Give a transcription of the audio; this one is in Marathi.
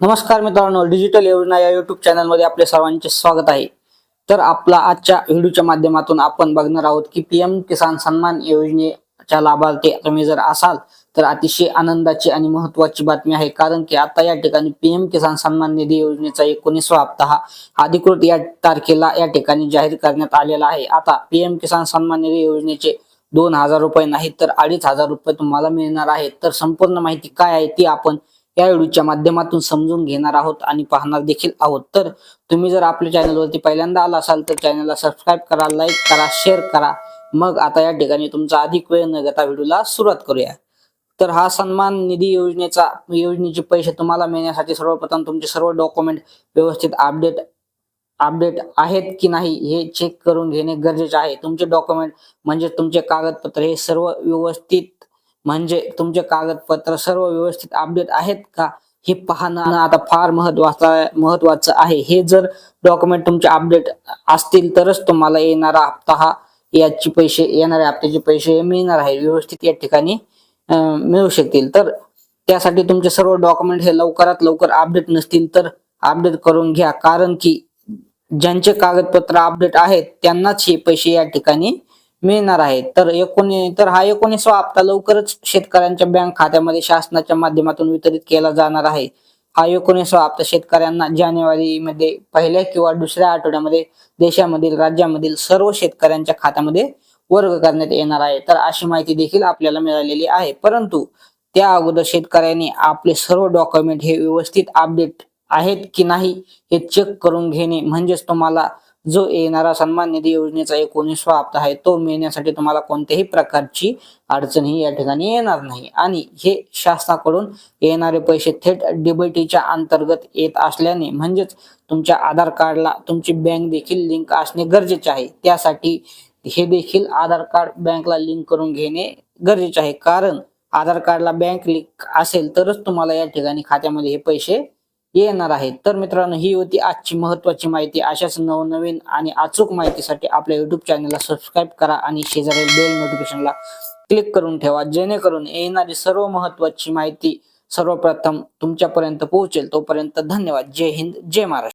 नमस्कार मित्रांनो डिजिटल योजना या युट्यूब चॅनलमध्ये आपले सर्वांचे स्वागत आहे. तर आपला आजच्या व्हिडिओच्या माध्यमातून आपण बघणार आहोत की पीएम किसान सन्मान योजनेच्या लाभार्थी तुम्ही जर असाल तर अतिशय आनंदाची आणि महत्वाची बातमी आहे. कारण की आता या ठिकाणी पीएम किसान सन्मान निधी योजनेचा एकोणीसवा हप्ता हा अधिकृत या तारखेला या ठिकाणी जाहीर करण्यात आलेला आहे. आता पीएम किसान सन्मान निधी योजनेचे दोन हजार रुपये नाही तर अडीच हजार रुपये तुम्हाला मिळणार आहेत. तर संपूर्ण माहिती काय आहे ती आपण या व्हिडिओच्या माध्यमातून समजून घेणार आहोत आणि पाहणार देखील आहोत. तर तुम्ही जर आपल्या चॅनलवरती पहिल्यांदा आला असाल तर चॅनलला सबस्क्राईब करा लाईक करा शेअर करा. मग आता या ठिकाणी तुमचा अधिक वेळ न घेता व्हिडिओला सुरुवात करूया. तर हा सन्मान निधी योजनेचा योजनेचे पैसे तुम्हाला मिळण्यासाठी सर्वप्रथम तुमचे सर्व डॉक्युमेंट व्यवस्थित अपडेट अपडेट आहेत की नाही हे चेक करून घेणे गरजेचे आहे. तुमचे डॉक्युमेंट म्हणजे तुमचे कागदपत्र हे सर्व व्यवस्थित म्हणजे तुमचे कागदपत्र सर्व व्यवस्थित अपडेट आहेत का? हे पाहणं आता फार महत्वाचं महत्वाचं आहे. हे जर डॉक्युमेंट तुमचे अपडेट असतील तरच तुम्हाला येणारा हप्ता हा. याची पैसे येणाऱ्या हप्त्याचे पैसे हे मिळणार आहे. व्यवस्थित या ठिकाणी मिळू शकतील. तर त्यासाठी तुमचे सर्व डॉक्युमेंट हे लवकरात लवकर अपडेट नसतील तर अपडेट करून घ्या. कारण की ज्यांचे कागदपत्र अपडेट आहेत त्यांनाच हे पैसे या ठिकाणी मिळणार आहे. तर एकोणी तर हा एकोणीसवा हप्ता लवकरच शेतकऱ्यांच्या बँक खात्यामध्ये शासनाच्या माध्यमातून वितरित केला जाणार आहे. हा एकोणीसवा हप्ता शेतकऱ्यांना जानेवारी मध्ये पहिल्या किंवा दुसऱ्या आठवड्यामध्ये देशामधील राज्यामधील सर्व शेतकऱ्यांच्या खात्यामध्ये वर्ग करण्यात येणार आहे. तर अशी माहिती देखील आपल्याला मिळालेली आहे. परंतु त्या अगोदर शेतकऱ्यांनी आपले सर्व डॉक्युमेंट हे व्यवस्थित अपडेट आहेत की नाही हे चेक करून घेणे म्हणजेच तुम्हाला जो येणारा सन्मान निधी योजनेचा एकोणीसवा हप्ता आहे तो मिळण्यासाठी तुम्हाला कोणत्याही प्रकारची अडचण ही या ठिकाणी येणार नाही. आणि हे शासनाकडून येणारे पैसे थेट डीबीटीच्या अंतर्गत येत असल्याने म्हणजेच तुमच्या आधार कार्डला तुमची बँक देखील लिंक असणे गरजेचे आहे. त्यासाठी हे देखील आधार कार्ड बँकला लिंक करून घेणे गरजेचे आहे. कारण आधार कार्डला बँक लिंक असेल तरच तुम्हाला या ठिकाणी खात्यामध्ये हे पैसे येणार आहे. तर मित्रांनो ही होती आजची महत्वाची माहिती. अशाच नवनवीन आणि अचूक माहितीसाठी आपल्या युट्यूब चॅनलला सबस्क्राईब करा आणि शेजारील बेल नोटिफिकेशनला क्लिक करून ठेवा. जेणेकरून येणारी सर्व महत्वाची माहिती सर्वप्रथम तुमच्यापर्यंत पोहोचेल. तोपर्यंत धन्यवाद. जय हिंद जय महाराष्ट्र.